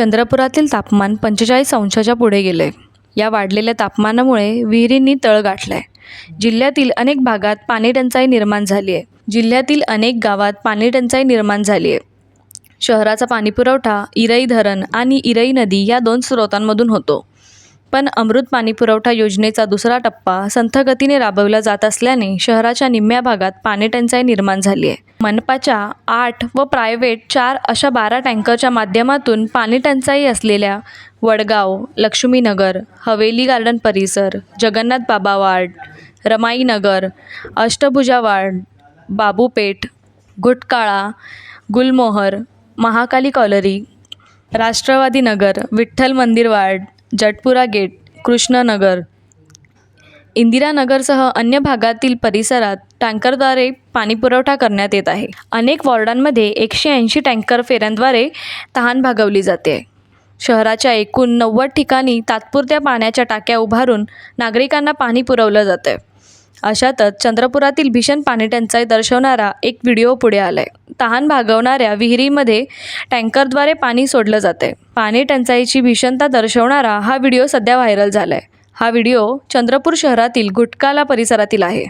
चंद्रपुरातील तापमान पंचेचाळीस अंशाच्या पुढे गेले या वाढलेल्या तापमानामुळे विहिरींनी तळ गाठलाय. जिल्ह्यातील अनेक भागात पाणी टंचाई निर्माण झाली आहे जिल्ह्यातील अनेक गावात पाणी टंचाई निर्माण झाली आहे शहराचा पाणीपुरवठा इरई धरण आणि इरई नदी या दोन स्रोतांमधून होतो. पण अमृत पाणीपुरवठा योजनेचा दुसरा टप्पा संथगतीने राबवला जात असल्याने शहराच्या निम्म्या भागात पाणीटंचाई निर्माण झाली आहे. मनपाच्या आठ व प्रायव्हेट चार अशा बारा टँकरच्या माध्यमातून पाणीटंचाई असलेल्या वडगाव लक्ष्मीनगर हवेली गार्डन परिसर Jagannath Baba ward Ramainagar Ashtabhuja ward Babupeth Ghutkala Gulmohar Mahakali colliery Rashtrawadi Nagar Vitthal Mandir ward Jatpura gate Krishnanagar. इंदिरानगरसह अन्य भागातील परिसरात टँकरद्वारे पाणीपुरवठा करण्यात येत आहे. अनेक वॉर्डांमध्ये एकशे ऐंशी टँकर फेऱ्यांद्वारे तहान भागवली जाते. शहराच्या एकूण नव्वद ठिकाणी तात्पुरत्या पाण्याच्या टाक्या उभारून नागरिकांना पाणी पुरवलं जातं अशातच चंद्रपुरातील भीषण पाणीटंचाई दर्शवणारा एक व्हिडिओ पुढे आला आहे तहान भागवणाऱ्या विहिरीमध्ये टँकरद्वारे पाणी सोडलं जाते. पाणी टंचाईची भीषणता दर्शवणारा हा व्हिडिओ सध्या व्हायरल झाला आहे हा व्हिडिओ चंद्रपूर शहरातील गुटकाला परिसरातील आहे.